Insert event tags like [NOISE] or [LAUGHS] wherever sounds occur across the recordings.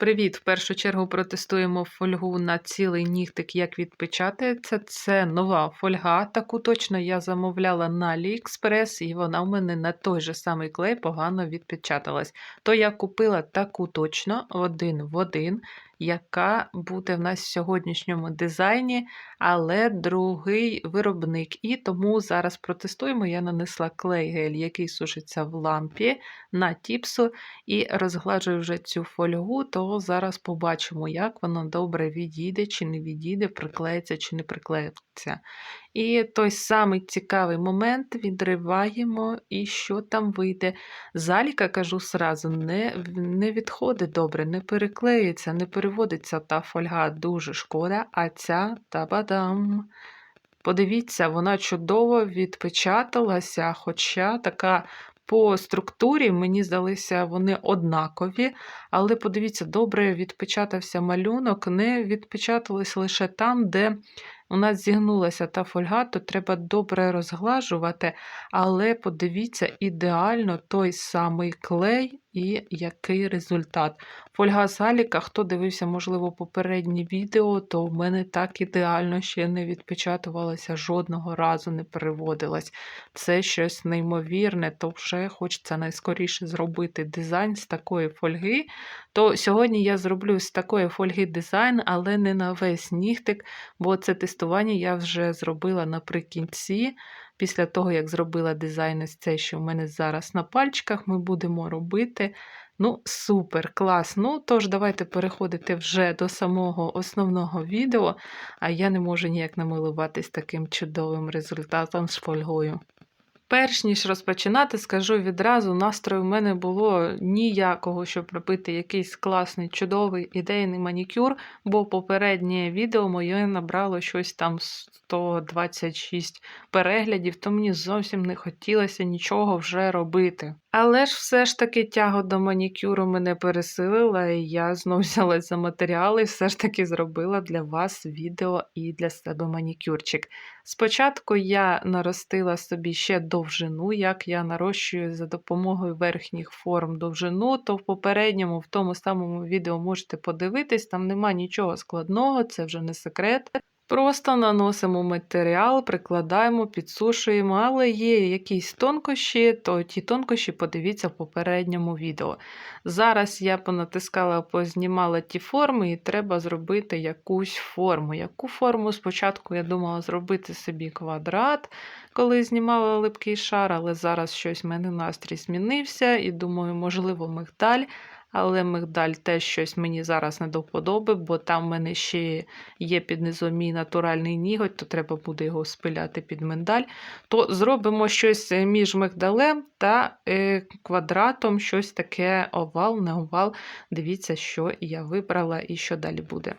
Привіт! В першу чергу протестуємо фольгу на цілий нігтик, як відпечатається. Це нова фольга. Таку точно я замовляла на AliExpress, і вона в мене на той же самий клей погано відпечаталась. То я купила таку точно один в один, яка буде в нас в сьогоднішньому дизайні, але другий виробник. І тому зараз протестуємо. Я нанесла клей гель, який сушиться в лампі на тіпсу, і розгладжую вже цю фольгу, то зараз побачимо, як воно добре відійде чи не відійде, приклеїться чи не приклеїться. І той самий цікавий момент відриваємо, і що там вийде. Заліка, кажу сразу, не, не відходить добре, не переклеюється, не переводиться та фольга дуже шкода, а ця та-бадам. Подивіться, вона чудово відпечаталася, хоча така по структурі, мені здалися, вони однакові, але подивіться, добре відпечатався малюнок, не відпечатались лише там, де у нас зігнулася та фольга, то треба добре розглажувати, але подивіться, ідеально той самий клей і який результат. Фольга Саліка, хто дивився, можливо, попереднє відео, то в мене так ідеально ще не відпечатувалася, жодного разу не переводилась. Це щось неймовірне, то вже хочеться найскоріше зробити дизайн з такої фольги. То сьогодні я зроблю з такої фольги дизайн, але не на весь нігтик, бо це тестування я вже зробила наприкінці. Після того, як зробила дизайн ось цей, що в мене зараз на пальчиках, ми будемо робити. Ну, супер, клас. Ну, тож, давайте переходити вже до самого основного відео, а я не можу ніяк намилуватись таким чудовим результатом з фольгою. Перш ніж розпочинати, скажу відразу, настрою в мене було ніякого, щоб робити якийсь класний, чудовий ідейний манікюр, бо попереднє відео моє набрало щось там 126 переглядів, то мені зовсім не хотілося нічого вже робити. Але ж все ж таки тяга до манікюру мене пересилила, і я знову [LAUGHS] взялась за матеріали і все ж таки зробила для вас відео і для себе манікюрчик. Спочатку я наростила собі ще довжину, як я нарощую за допомогою верхніх форм довжину, то в попередньому, в тому самому відео можете подивитись, там нема нічого складного, це вже не секрет. Просто наносимо матеріал, прикладаємо, підсушуємо, але є якісь тонкощі, то ті тонкощі подивіться в попередньому відео. Зараз я понатискала, познімала ті форми, і треба зробити якусь форму. Яку форму спочатку я думала зробити собі квадрат, коли знімала липкий шар, але зараз щось в мене настрій змінився, і думаю, можливо, мигдаль. Але мигдаль теж щось мені зараз не до вподоби, бо там в мене ще є під низом мій натуральний ніготь, то треба буде його спиляти під миндаль. То зробимо щось між мигдалем та е, квадратом, щось таке овал, не овал. Дивіться, що я вибрала і що далі буде.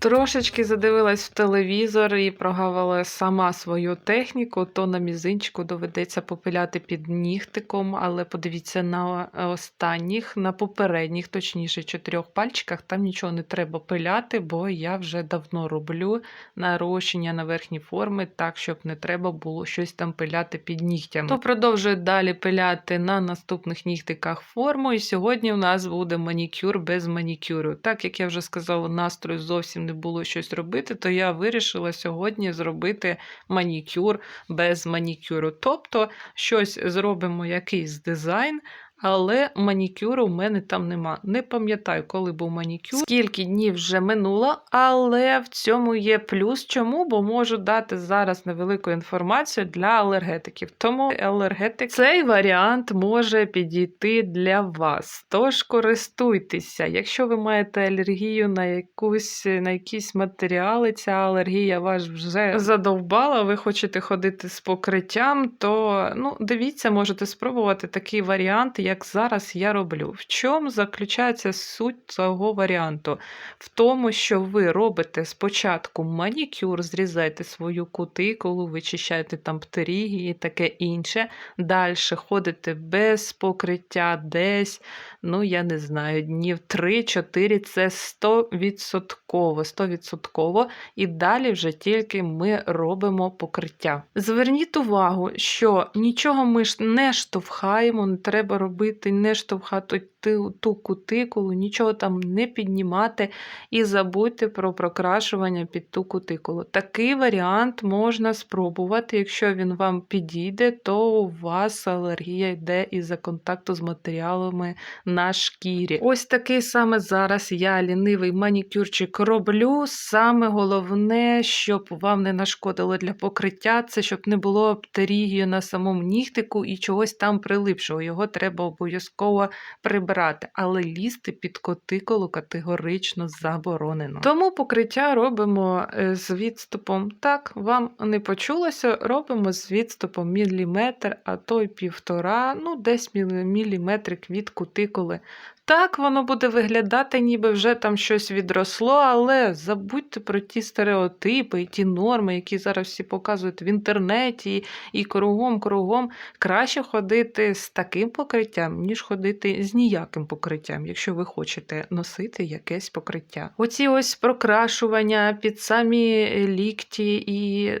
Трошечки задивилась в телевізор і прогавила сама свою техніку, то на мізинчику доведеться попиляти під нігтиком, але подивіться на останніх, на попередніх, точніше, чотирьох пальчиках, там нічого не треба пиляти, бо я вже давно роблю нарощення на верхні форми, так, щоб не треба було щось там пиляти під нігтями. То продовжую далі пиляти на наступних нігтиках форму, і сьогодні у нас буде манікюр без манікюру. Так як я вже сказала, настрою зовсім не було щось робити, то я вирішила сьогодні зробити манікюр без манікюру. Тобто щось зробимо якийсь дизайн, але манікюру в мене там нема. Не пам'ятаю, коли був манікюр, скільки днів вже минуло, але в цьому є плюс. Чому? Бо можу дати зараз невелику інформацію для алергетиків. Тому алергетик цей варіант може підійти для вас. Тож користуйтеся. Якщо ви маєте алергію на якусь на якісь матеріали, ця алергія вас вже задовбала, ви хочете ходити з покриттям, то ну, дивіться, можете спробувати такий варіант, як зараз я роблю. В чому заключається суть цього варіанту? В тому, що ви робите спочатку манікюр, зрізаєте свою кутикулу, вичищаєте там птерігії і таке інше. Далі ходите без покриття десь, ну я не знаю, днів 3-4 це 100%. 100%. І далі вже тільки ми робимо покриття. Зверніть увагу, що нічого ми ж не штовхаємо, не треба робити, не штовхати ту, ту кутикулу, нічого там не піднімати і забудьте про прокрашування під ту кутикулу. Такий варіант можна спробувати. Якщо він вам підійде, то у вас алергія йде із-за контакту з матеріалами на шкірі. Ось такий саме зараз я лінивий манікюрчик роблю. Саме головне, щоб вам не нашкодило для покриття, це щоб не було птерігію на самому нігтику і чогось там прилипшого. Його треба обов'язково прибрати, але лізти під котиколу категорично заборонено. Тому покриття робимо е, з відступом. Так, вам не почулося, робимо з відступом міліметр, а то й півтора, ну десь міліметрик від кутикули. Так, воно буде виглядати, ніби вже там щось відросло, але забудьте про ті стереотипи і ті норми, які зараз всі показують в інтернеті і, кругом, кругом. Краще ходити з таким покриттям, ніж ходити з ніяким покриттям, якщо ви хочете носити якесь покриття. Оці ось прокрашування під самі лікті і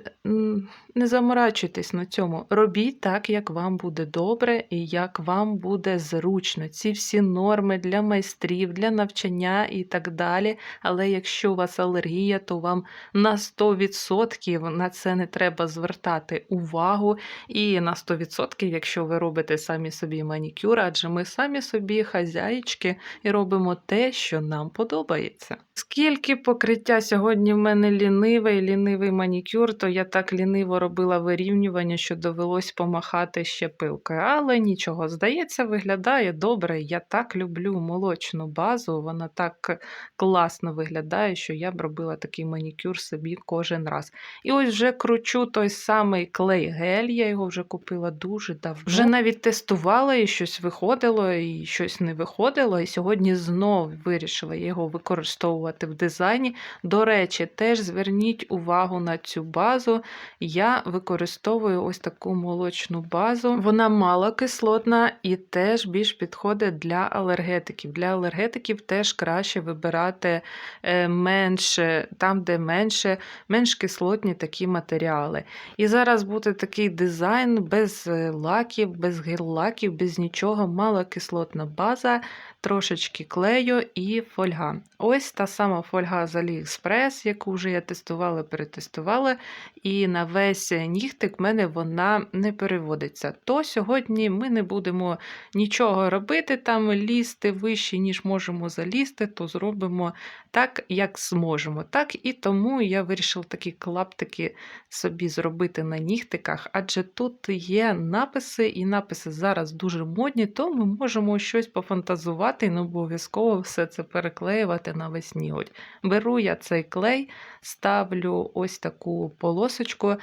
не заморачуйтесь на цьому. Робіть так, як вам буде добре і як вам буде зручно. Ці всі норми для майстрів, для навчання і так далі. Але якщо у вас алергія, то вам на 100% на це не треба звертати увагу. І на 100%, якщо ви робите самі собі манікюр, адже ми самі собі хазяїчки і робимо те, що нам подобається. Скільки покриття сьогодні в мене лінивий, лінивий манікюр, то я так ліниво робила вирівнювання, що довелось помахати ще пилкою. Але нічого, здається, виглядає добре. Я так люблю молочну базу, вона так класно виглядає, що я б робила такий манікюр собі кожен раз. І ось вже кручу той самий клей гель, я його вже купила дуже давно. Вже навіть тестувала, і щось виходило, і щось не виходило. І сьогодні знов вирішила його використовувати в дизайні. До речі, теж зверніть увагу на цю базу. Я використовую ось таку молочну базу. Вона малокислотна і теж більш підходить для алергетиків. Для алергетиків теж краще вибирати е, менше, там, де менше, менш кислотні такі матеріали. І зараз буде такий дизайн без е, лаків, без гель-лаків, без нічого, малокислотна база, трошечки клею і фольга. Ось та сама фольга з AliExpress, яку вже я тестувала, перетестувала. І на весь нігтик в мене вона не переводиться. То сьогодні ми не будемо нічого робити, там лізти вище, ніж можемо залізти, то зробимо так, як зможемо. Так і тому я вирішила такі клаптики собі зробити на нігтиках, адже тут є написи, і написи зараз дуже модні, то ми можемо щось пофантазувати не обов'язково все це переклеювати на весь. Беру я цей клей, ставлю ось таку полосочку,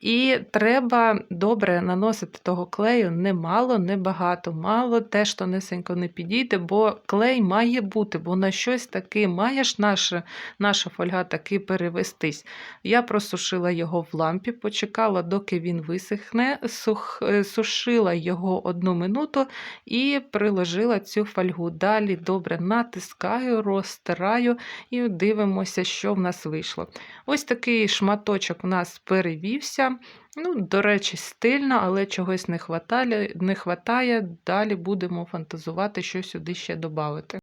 і треба добре наносити того клею немало, не багато. Мало теж тонесенько не підійде, бо клей має бути, бо на щось таки має ж наша, наша фольга таки перевестись. Я просушила його в лампі, почекала, доки він висихне, сух, е, сушила його одну минуту і приложила цю фольгу. Далі добре натискаю, розтираю і дивимося, що в нас вийшло. Ось такий шматочок у нас перевівся. Ну, до речі, стильно, але чогось не хватає. Далі будемо фантазувати, що сюди ще додати.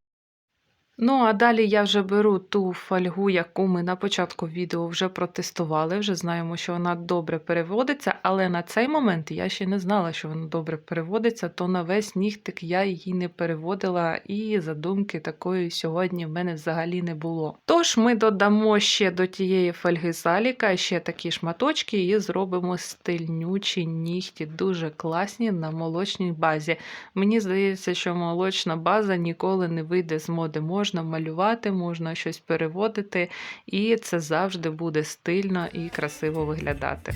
Ну, а далі я вже беру ту фольгу, яку ми на початку відео вже протестували, вже знаємо, що вона добре переводиться, але на цей момент я ще не знала, що вона добре переводиться, то на весь нігтик я її не переводила, і задумки такої сьогодні в мене взагалі не було. Тож ми додамо ще до тієї фольги заліка ще такі шматочки і зробимо стильнючі нігті, дуже класні на молочній базі. Мені здається, що молочна база ніколи не вийде з моди. Можна малювати, можна щось переводити, і це завжди буде стильно і красиво виглядати.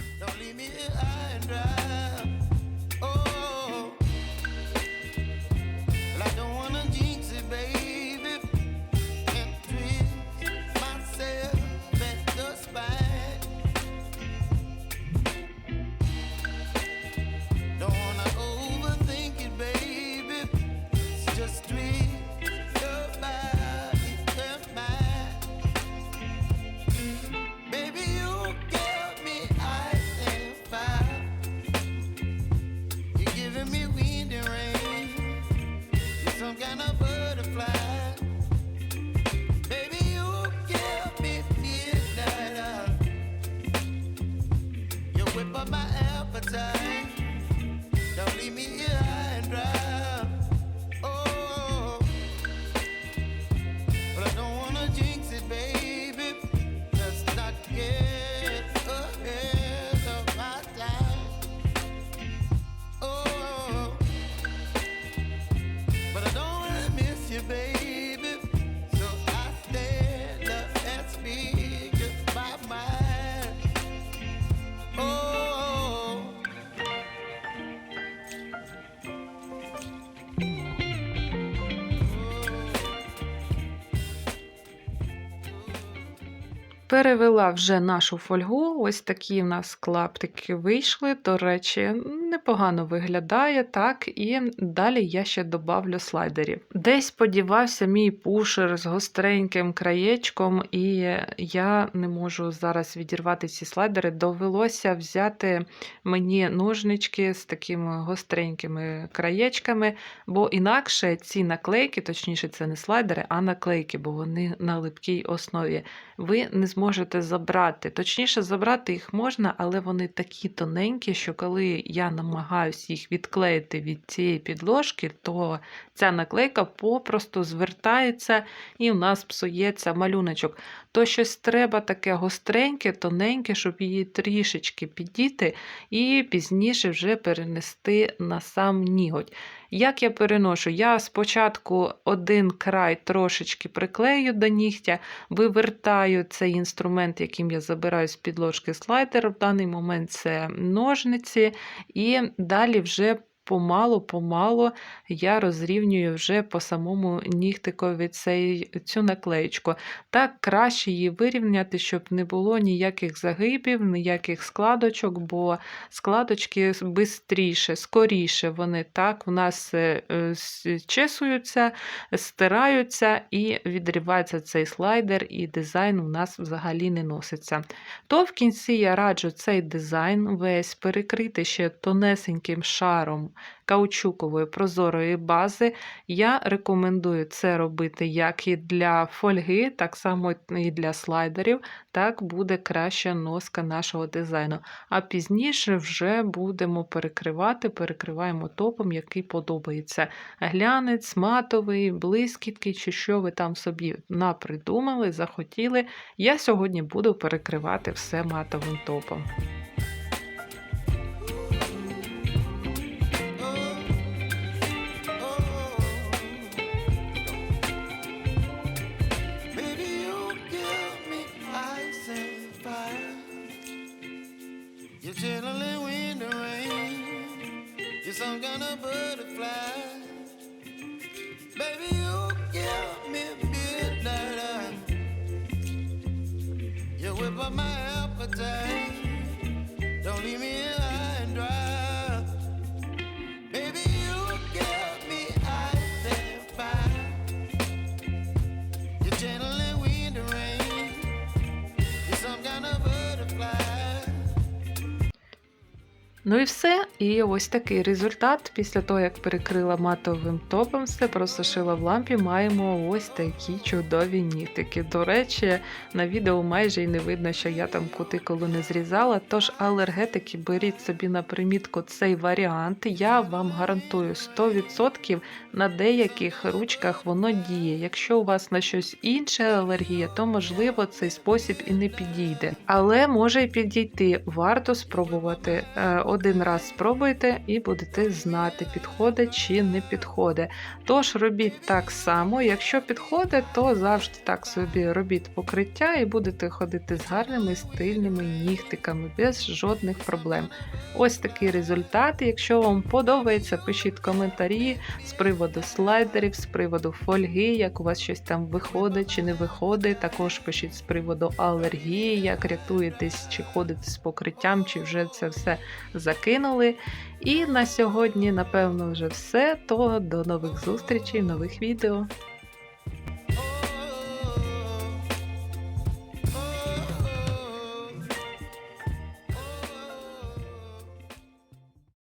Перевела вже нашу фольгу. Ось такі в нас клаптики вийшли. До речі, непогано виглядає, так. І далі я ще добавлю слайдерів. Десь подівався мій пушер з гостреньким краєчком, і я не можу зараз відірвати ці слайдери. Довелося взяти мені ножнички з такими гостренькими краєчками, бо інакше ці наклейки, точніше, це не слайдери, а наклейки, бо вони на липкій основі. Ви не зможете забрати. Точніше, забрати їх можна, але вони такі тоненькі, що коли я намагаюся їх відклеїти від цієї підложки, то ця наклейка попросту звертається і в нас псується малюночок. То щось треба таке гостреньке, тоненьке, щоб її трішечки підіти, і пізніше вже перенести на сам ніготь. Як я переношу? Я спочатку один край трошечки приклею до нігтя, вивертаю цей інструмент, яким я забираю з підложки слайдер. В даний момент це ножниці, і далі вже. Помалу-помалу я розрівнюю вже по самому нігтикові цей, цю наклеєчку. Так краще її вирівняти, щоб не було ніяких загибів, ніяких складочок, бо складочки швидше, скоріше вони так в нас е, е, стираються і відрівається цей слайдер, і дизайн у нас взагалі не носиться. То в кінці я раджу цей дизайн весь перекрити ще тонесеньким шаром каучукової прозорої бази. Я рекомендую це робити як і для фольги, так само і для слайдерів. Так буде краща носка нашого дизайну. А пізніше вже будемо перекривати, перекриваємо топом, який подобається. Глянець, матовий, блискітки, чи що ви там собі напридумали, захотіли. Я сьогодні буду перекривати все матовим топом. Ну і все. І ось такий результат. Після того, як перекрила матовим топом, все просушила в лампі, маємо ось такі чудові нігтики. До речі, на відео майже й не видно, що я там кутикулу не зрізала. Тож алергетики, беріть собі на примітку цей варіант. Я вам гарантую 100% на деяких ручках воно діє. Якщо у вас на щось інше алергія, то можливо цей спосіб і не підійде. Але може й підійти. Варто спробувати. Е, Один раз спробуйте і будете знати, підходить чи не підходить. Тож робіть так само. Якщо підходить, то завжди так собі робіть покриття і будете ходити з гарними стильними нігтиками без жодних проблем. Ось такий результат. Якщо вам подобається, пишіть коментарі з приводу слайдерів, з приводу фольги, як у вас щось там виходить чи не виходить. Також пишіть з приводу алергії, як рятуєтесь, чи ходите з покриттям, чи вже це все закинули. І на сьогодні, напевно, вже все. То до нових зустрічей, нових відео.